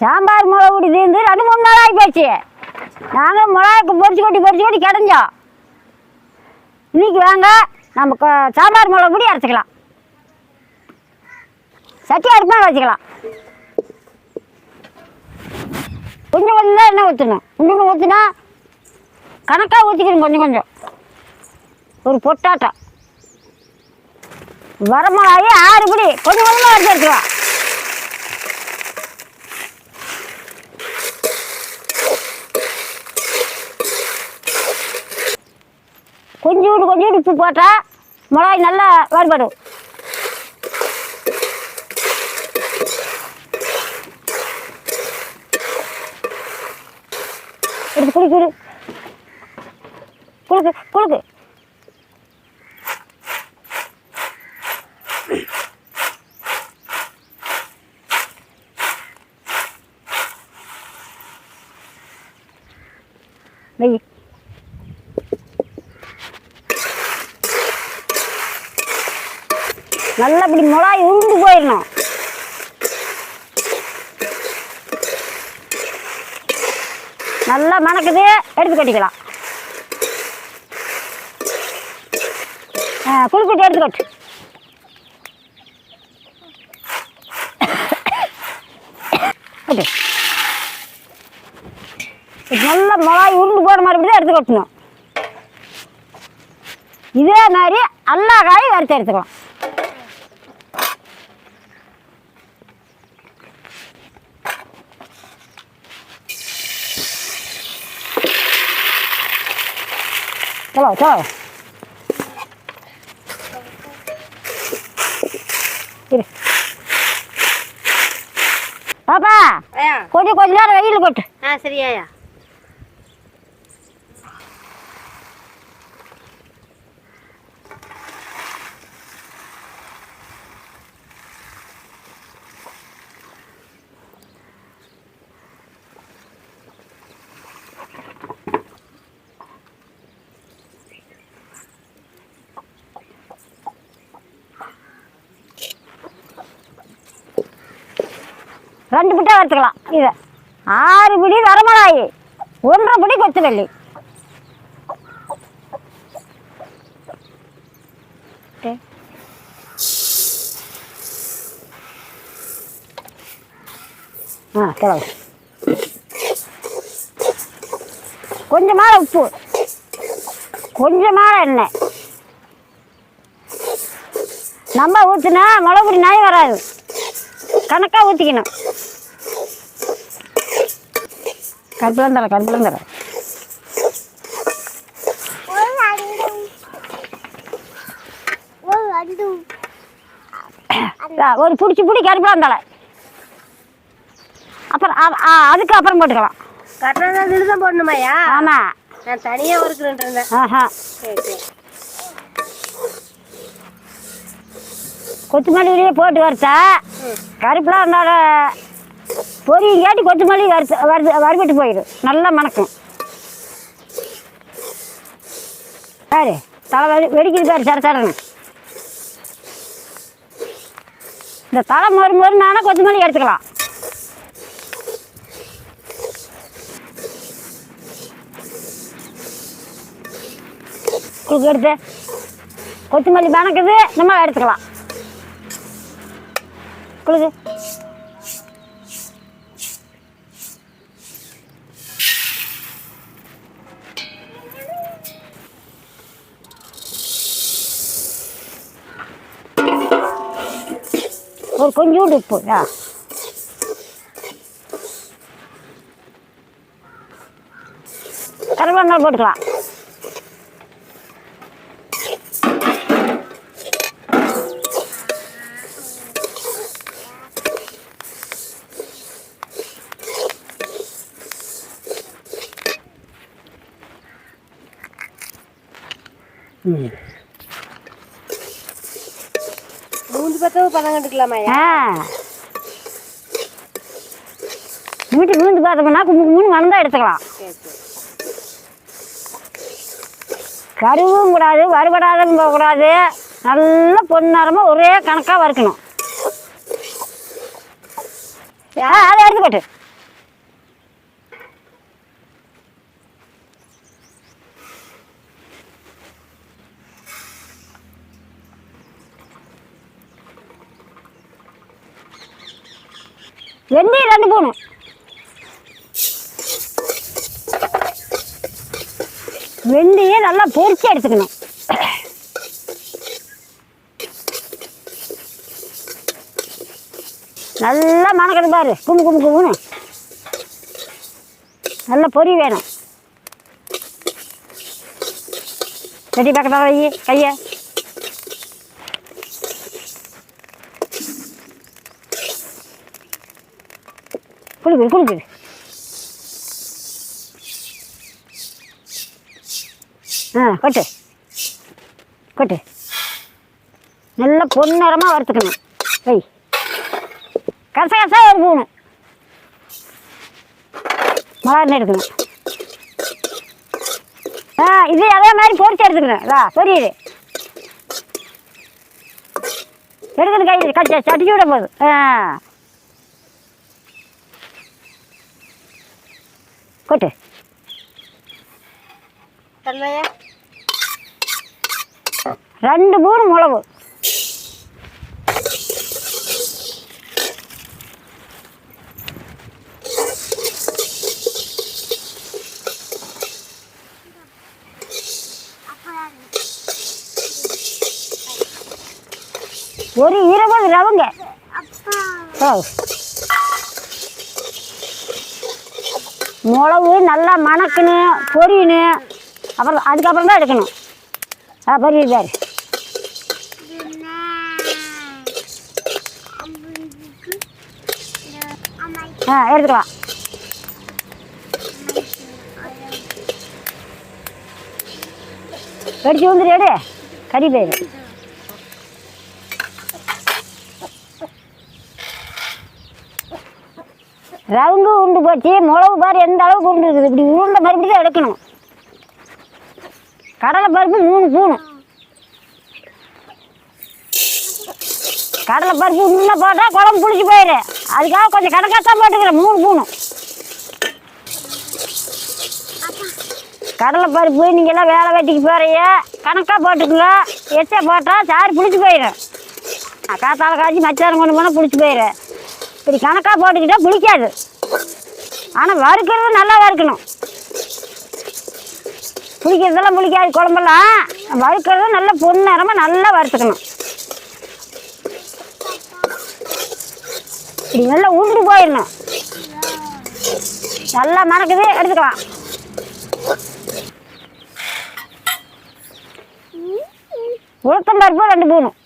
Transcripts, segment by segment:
சாம்பார் மிளகு பொடி தீர்ந்து ரெண்டு மூணு நாள் ஆகி போச்சு நாங்கள் மிளகாக்கு பொறிச்சு கொட்டி பொறிச்சு கொட்டி கிடஞ்சோம். இன்றைக்கி வாங்க நம்ம க- சாம்பார் மிளகு பொடி அரைச்சிக்கலாம். சட்டி அடுப்பாக வச்சுக்கலாம்? கொஞ்சம் கொஞ்சம் தான் எண்ணெய் ஊற்றணும் இன்னும் ஊற்றினா கணக்காக ஊற்றிக்கணும் கொஞ்சம் கொஞ்சம். ஒரு பொட்டாட்டம். வரமிளகாயி ஆறு பிடி. கொஞ்சம் கொஞ்சமாக அரைச்சி எடுத்துக்கலாம். கொஞ்சோண்டு கொஞ்சோண்டு உப்பு போட்டால் மிளகாய் நல்லா வறுபடும். எடுத்து குளுக்கு குளுக்கு நல்லா இப்படி மிளகாய் உருண்டு போயிடணும். நல்லா மணக்குது. எடுத்து கட்டிக்கலாம். ஆ எடுத்து கட்டு. கட்டு. நல்லா மிளகாய் உருண்டு போகிற மாதிரி தான் எடுத்து கட்டணும். இதே மாதிரி எல்லா காயும் வறுத்து எடுத்துக்கலாம். চলো চলো பாப்பா கொடி கொஞ்ச நேரம் வெயில் கொட்டு ஆ சரியாயா ரெண்டு பிட்டா வறுத்துக்கலாம். இதை. ஆறு பிடி வரமிளகாய் ஒன்றரை பிடி கொத்தமல்லி. ஆ கிளவு கொஞ்சமாக உப்பு. கொஞ்சமாக எண்ணெய். நம்ம ஊற்றுனா மிளகுடி நாய் வராது. கணக்காக ஊற்றிக்கணும் கருப்பிலம் தர கருப்பிலம் தர. ஒரு பிடிச்சி பிடி கருப்பிலம் தலை அப்புறம் அதுக்கு அப்புறம் போட்டுக்கலாம். கட்டினா தான் போடணுமாயா ஆமாம் நான் தனியா வறுக்கிறேன் இருந்தேன். ஆஹா. சரி சரி. கொத்தமல்லியிலேயே போட்டு வறுத்தா கருப்புலாம் இருந்தால பொரியும் கேட்டு கொத்தமல்லி வறுத்து வறுத்து வறுபட்டு போயிடும். நல்லா மணக்கும். பாரு தலை வெடி வெடிக்குது பாரு சர சரன்னு. இந்த தலை மொறு மொறுனானா கொத்தமல்லி எடுத்துக்கலாம். குறுக்கு எடுத்து கொத்தமல்லி மணக்குது நம்ம எடுத்துக்கலாம். குளுக்கு ஒரு கொஞ்சோண்டு உப்பு ஆ கருவேப்பிலை போட்டுக்கலாம்? மூஞ்சி பத்தவும் பதம் கண்டுக்கலாமாயா ஆ. வீட்டு விழுந்து பார்த்தோம்னா கும்பு மூணு மணந்தா எடுத்துக்கலாம். சரி சரி. கருவும் கூடாது வறுபடாதும் போகக்கூடாது நல்லா பொன்னரமாக ஒரே கணக்காக வறுக்கணும். அதை எடுத்து போட்டு. வெந்தயம் ரெண்டு போகணும் வெந்தயம் நல்லா பொரிச்சு எடுத்துக்கணும். நல்லா மணக்கணும் பாரு. கும்பு கும்பு கும்புன்னு நல்ல பொரி வேணும். ரெடி பக்கத்தில் வை கையை. குளிக்குது குளிக்குது ஆ கொட்டு கொட்டு நல்லா பொன்னிறமாக வறுத்துக்கணும் வை கச கசா ஒரு பூணு மிளகா எடுக்கணும் ஆ இது அதே மாதிரி பொரிச்சு எடுத்துக்கணும் இதா பொரியுது எடுக்கணும் கை கட்டி சட்டிச்சு விட போதும் ஆ கொட்டு ரெண்டு மூணு மிளகு ஒரு இருபது ரவங்க ஓ மிளகு நல்லா மணக்கணும் பொரியணும் அப்புறம் அதுக்கப்புறம் தான் எடுக்கணும். ஆ பொரியுது பாரு. ஆ எடுத்துக்கலாம். வெடிச்சு வந்துரு எடு. கறி போயிரு ரவுண்டு உண்டு போச்சு மிளகு பாரு எந்த அளவுக்கு உண்டு இருக்குது. இப்படி உருண்டை மறுபடியும் தான் எடுக்கணும். கடலை பருப்பு மூணு பூணும் கடலை பருப்பு இன்னும் போட்டால் குழம்பு புளிச்சு போயிடு அதுக்காக கொஞ்சம் கணக்காத்தான் போட்டுக்கிறேன். மூணு பூணும் கடலை பருப்பு நீங்கள்லாம் வேலை வெட்டிக்கு போகிறீங்க கணக்காக போட்டுக்குங்க. எச்சா போட்டால் சாறு பிடிச்சி போயிடும் காத்தால காய்ச்சி மச்சாரம் கொண்டு போனால் பிடிச்சி போயிடும் இப்படி கணக்காக போட்டுக்கிட்டால் பிடிக்காது ஆனால் வறுக்கிறது நல்லா வறுக்கணும். புளிக்கிறதெல்லாம் புளிக்காது குழம்பெல்லாம். வறுக்கிறது நல்லா பொன்னரமாக நல்லா வறுத்துக்கணும். இப்படி நல்லா உண்டு போயிடணும். நல்லா மணக்குது எடுத்துக்கலாம். உளுத்தம்பருப்பு ரெண்டு பூணும்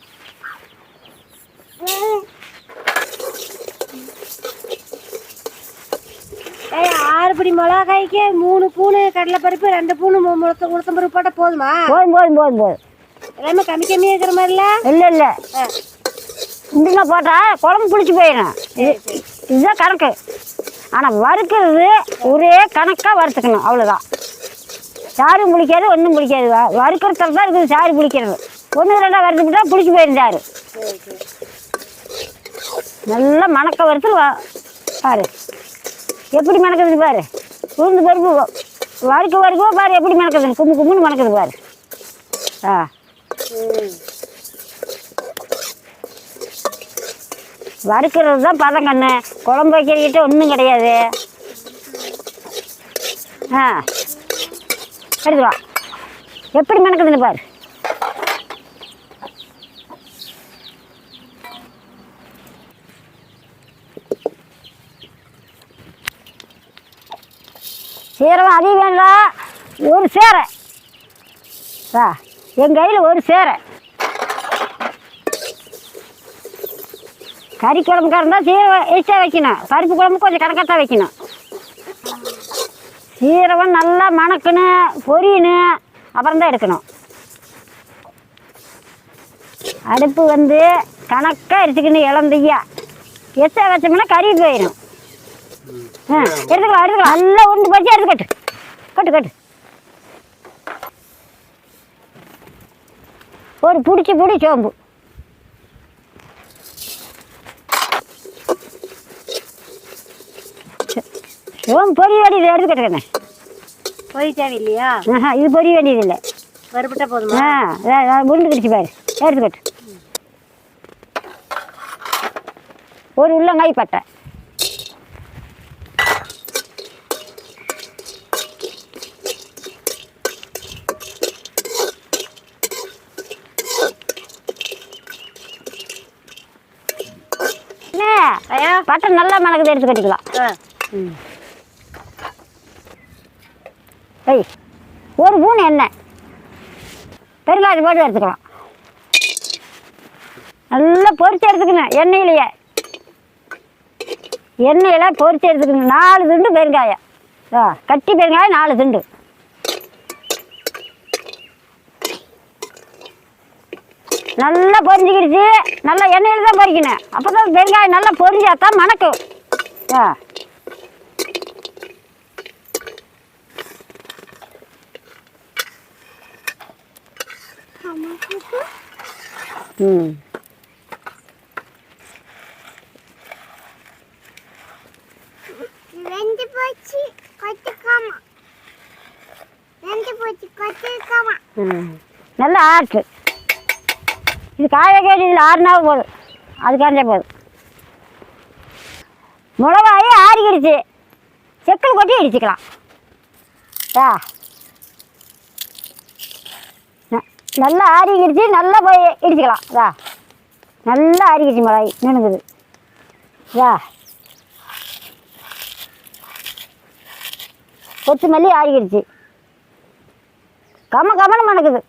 ஏய் ஆறு படி மிளகாய்க்கு மூணு பூணு கடலைப்பருப்பு ரெண்டு பூணு முழுத்த உளுத்தம் பருப்பு போட்டால் போதுமா? போதும் போதும் போதும் போதும். எல்லாமே கம்மி கம்மியாக இருக்கிற மாதிரில? இல்லை இல்லை. இண்டினா போட்டால் குழம்பு புளிச்சு போயிடும். இது இதுதான் கணக்கு. ஆனால் வறுக்கிறது ஒரே கணக்காக வறுத்துக்கணும் அவ்வளோதான் சாரும் புளிக்காது ஒன்றும் புளிக்காது. வ- வறுக்கிறதுல தான் இருக்குது சாறு புளிக்கிறது. ஒன்று ரெண்டாக வறுத்துக்கிட்டா சரி சரி. நல்லா மணக்க வறுத்து பாரு. எப்படி மணக்குது பாரு. உளுந்து பருப்பு வறுக்க வறுக்கவோ பாரு எப்படி மணக்குது. கும்பு கும்புன்னு மணக்குது பாரு. ஆ. வறுக்கிறது தான் பதம் கண்ணு. குழம்பு வைக்கிறக்கிட்ட ஒன்றும் கிடையாது. ஆ. எடுத்துக்கலாம் எப்படி மணக்குதுன்னு பாரு. சீரகம் அதிகம் வேண்டாம் ஒரு சேரை. ஆ என் கையில் ஒரு சேரை. கறி குழம்புக்காக இருந்தால் சீரகம் எக்ஸ்ட்ரா வைக்கணும். பருப்பு குழம்பு கொஞ்சம் கணக்காக வைக்கணும். சீரகம் நல்லா மணக்கணும் பொரியணும். அப்புறம் தான் எடுக்கணும். அடுப்பு வந்து கணக்காக எடுத்துக்கணும் இளந்தையா. எச்சா வச்சோம்னா கறி போயிடும். எடுத்துக்கலாம் எடுத்துக்கலாம். நல்லா உருண்டு போச்சு எடுத்து கட்டு. கட்டு கட்டு. ஒரு பிடிச்சி பிடி சோம்பு. சோம்பு பொரிய வேண்டியது எடுத்து கட்டுக்கண்ணே பொரி தேவையில்லையா? ஆஹா இது பொரிய வேண்டியதில்லை. வறுபட்டா போதுமா? ஆ உருண்டு கிடிச்சு பாரு. எடுத்து கட்டு. ஒரு உள்ளங்காய் பட்டை. பட்டை நல்லா மணக்குது எடுத்து கட்டிக்கலாம். ஐய் ஒரு பூனை எண்ணெய் பெருங்காயம் போட்டு எடுத்துக்கலாம். நல்லா பொரிச்சு எடுத்துக்கணும் எண்ணெயிலேயே. எண்ணெயில பொரிச்சு எடுத்துக்கணும். நாலு துண்டு பெருங்காயம். கட்டி பெருங்காயம் நாலு துண்டு. நல்லா பொரிஞ்சுக்கிடுச்சு. நல்லா எண்ணெயில் தான் பொரிக்கணும். அப்போ தான் பெருங்காயம் நல்லா பொரிஞ்சாதான் மணக்கும். ஆ ம். வெந்து போச்சு கொத்துக்காம. வெந்து போச்சு கொத்துக்காம. ம். நல்லா ஆட்டு இது காய கேட்டு இதில் ஆறுனா போதும். அது காஞ்சா போதும். மிளகாயி ஆறிக்கிடுச்சு. செக்கல் கொட்டி இடிச்சுக்கலாம். ஆ ந- நல்லா ஆறிக்கிடுச்சு நல்லா போய் இடிச்சுக்கலாம். வா நல்லா ஆறிக்கிடுச்சு மிளகாய். நினைக்குது இதா கொத்தமல்லி ஆறிக்கிடுச்சு. கம கமனம் மணக்குது.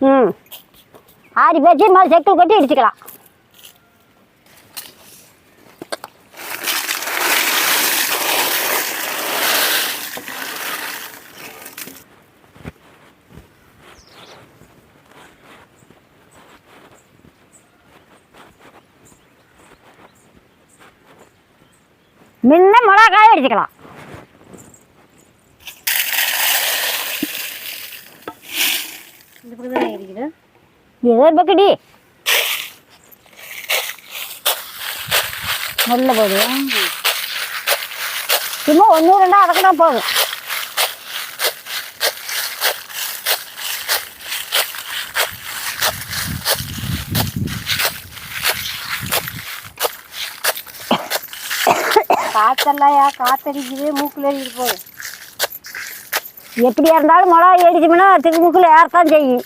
ம். ஆறி போச்சு மேலே செக்கில் கொட்டி இடிச்சுக்கலாம் முன்ன மிளகாய் அடிச்சுக்கலாம் இந்த பக்கம் தான் இருக்குது பக்கடி. நல்ல போதும் சும்மா ஒன்று ரெண்டா அதற்குனா போதும். காத்தெல்லாம் காத்தடிக்குது மூக்குல அடிக்குது போகுது. எப்படியா இருந்தாலும் மிளகா அடிச்சோம்னா திருமுக்கில் ஏறத்தான் செய்யும்.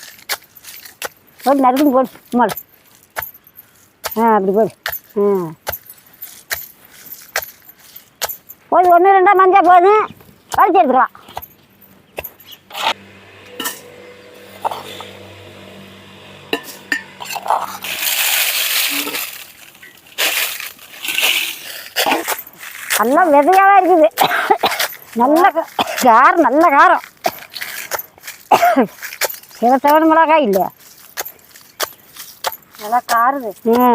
போடு நறுக்கும் போடு சும்மாடு ஆ அப்படி போடு. ஆ. போது ஒன்று ரெண்டாக மஞ்சள் போதும் வலிச்சு எடுத்துக்கலாம். நல்லா விதையாக இருக்குது. நல்ல காரம் நல்ல காரம். சிவத்தவன் மிளகாய் இல்லை நல்லா காருது ஆ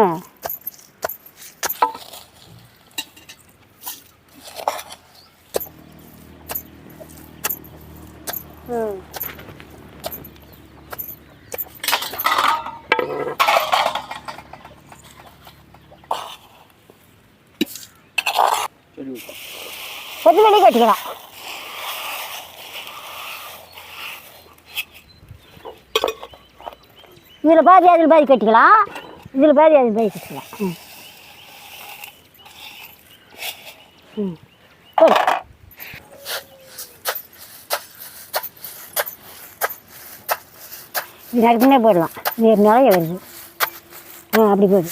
ம். கொத்தமல்லி கட்டிக்கலாம். இதில் பாதி அதில் பாதி கட்டிக்கலாம். இதில் பாதி அதில் பாதி கட்டிக்கலாம் ம். ம். போடு இது நடுக்குனே போடலாம். வேறு நிறைய வருது ஆ அப்படி போடு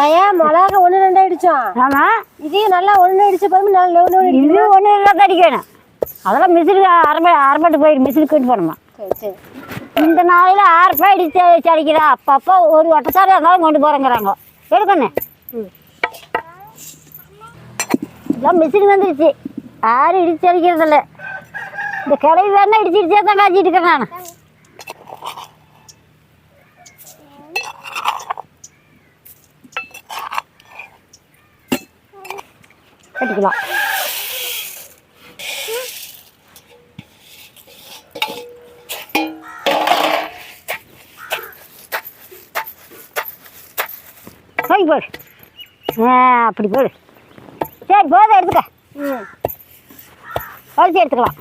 ஏயா மிளகா ஒன்று ரெண்டா அடிச்சோம் ஆமாம் இதையும் நல்லா ஒன்று அடிச்ச பிறகு நல்லா ஒன்று இது ஒன்றும் இல்லை கடிக்கணும். அதெல்லாம் மிசிறு அரப அரபட்டு போயிரு மிசிறு கொண்டு சரி இந்த நாளையில் ஆறு ரூபாய் அடிச்சு அடிக்கிறா. அப்பப்போ ஒரு வட்டச்சாரி இருந்தாலும் கொண்டு போகிறேங்கிறாங்க எடுக்கண்ணே. ம். எல்லாம் மிஷின் வந்துருச்சு. யாரும் இடிச்சு அடிக்கிறதில்ல. இந்த கிளவி வேணா இடிச்சு இடிச்சே தான் காய்ச்சிட்டு இருக்கேன் நான். போடு அப்படி போடு சரி போதும் எடுத்துக்க. வலிச்சு எடுத்துக்கலாம்.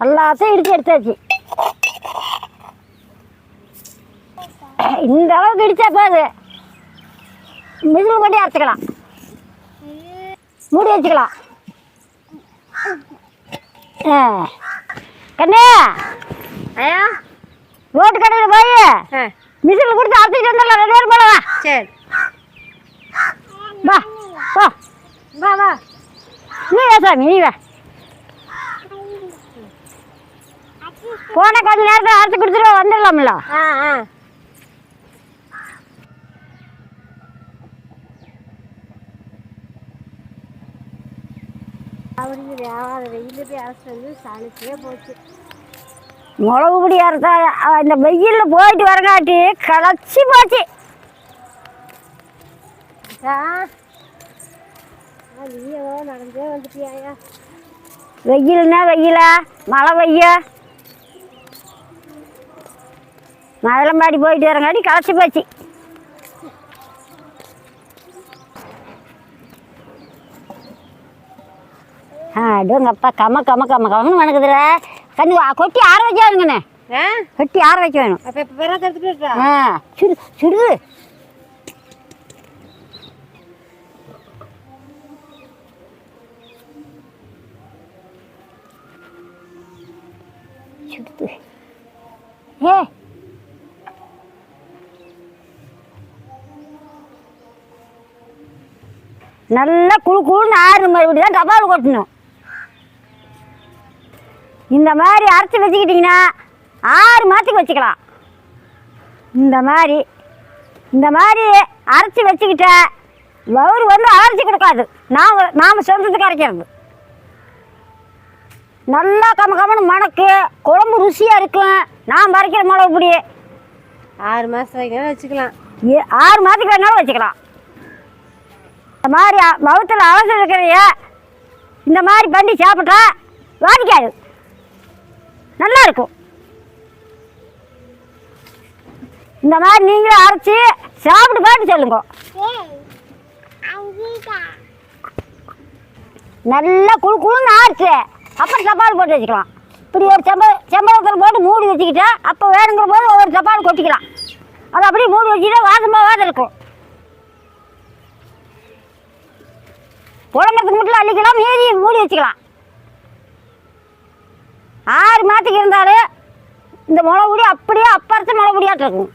எல்லாத்தையும் இடிச்சு எடுத்தாச்சு. இந்த அளவுக்கு இடிச்சா போது. மிதில் கொண்டு அரைச்சிக்கலாம். மூடி வச்சுக்கலாம். ஆ. கண்ணே. ஐயா. ரோட்டு கடையில் போய். மிஷினில் கொடுத்து அரைச்சிட்டு வந்துடலாம் ரெண்டு பேரும் போகலாம் சரி. வா வா. வா வா. நீ வா சாமி நீ வா. போன கொஞ்ச நேரத்தில் அரைச்சி கொடுத்துட்டு வந்துடலாம்ல. ஆ ஆ. அவருக்கு வியாபார வெயில் போய் அரசு வந்து சளிச்சே போச்சு. மிளகு பொடி அஹ், இந்த வெயிலில் போயிட்டு வரங்காட்டி களைச்சி போச்சு. நடந்தே வந்துட்டியாயா வெயில்னா வெயில மழை பெய்ய? மதுளம்பாடி போயிட்டு வரங்காட்டி களைச்சி போச்சு. ஆ அப்பா கம கம கம கமன்னு வணக்குதுல கண்ணு கொட்டி ஆற வைக்க வேணுங்கண்ணே. கொட்டி ஆற வைக்க வேணும். ஆ சுடு சுடுது சுடுது. ஏ. நல்லா குழு குழுன்னு ஆறு மறுபடி தான் டபால் கொட்டணும். இந்த மாதிரி அரைச்சி வச்சுக்கிட்டிங்கன்னா ஆறு மாதத்துக்கு வச்சுக்கலாம். இந்த மாதிரி இந்த மாதிரி அரைச்சி வச்சுக்கிட்ட வவுறு வந்து அரைச்சி கொடுக்காது. நாம் நாம் சொந்தத்துக்கு அரைக்கிறது நல்லா கம கமன்னு மணக்கு குழம்பு ருசியாக இருக்கும். நாம் அரைக்கிற மிளகு பொடி. ஆறு மாதம் வரைக்கும் வச்சுக்கலாம். ஏ- ஆறு மாதத்துக்கு வேணாலும் வச்சுக்கலாம். இந்த மாதிரி வவுத்தில் அவசரம் இருக்கிறதைய இந்த மாதிரி பண்ணி சாப்பிட்டா வாதிக்காது நல்லா இருக்கும் இந்த மாதிரி நீங்களும் அரைச்சி சாப்பிட்டு பார்த்து சொல்லுங்க. நல்லா குழு குழுன்னு ஆறுச்சு. அப்புறம் சப்பால் போட்டு வச்சுக்கலாம். இப்படி ஒரு செம்ப செம்பளத்தில் போட்டு மூடி வச்சுக்கிட்டா அப்போ வேணுங்கிற போது ஒவ்வொரு தப்பால் கொட்டிக்கலாம். அது அப்படியே மூடி வச்சுக்கிட்டா வாசமாக வாசம் இருக்கும். புழங்கத்துக்கு மட்டும் அள்ளிக்கலாம் மீதி மூடி வச்சுக்கலாம். ஆறு மாதத்துக்கு இருந்தாலும் இந்த மிளகுடி அப்படியே அப்பறத்து முளை இருக்கும்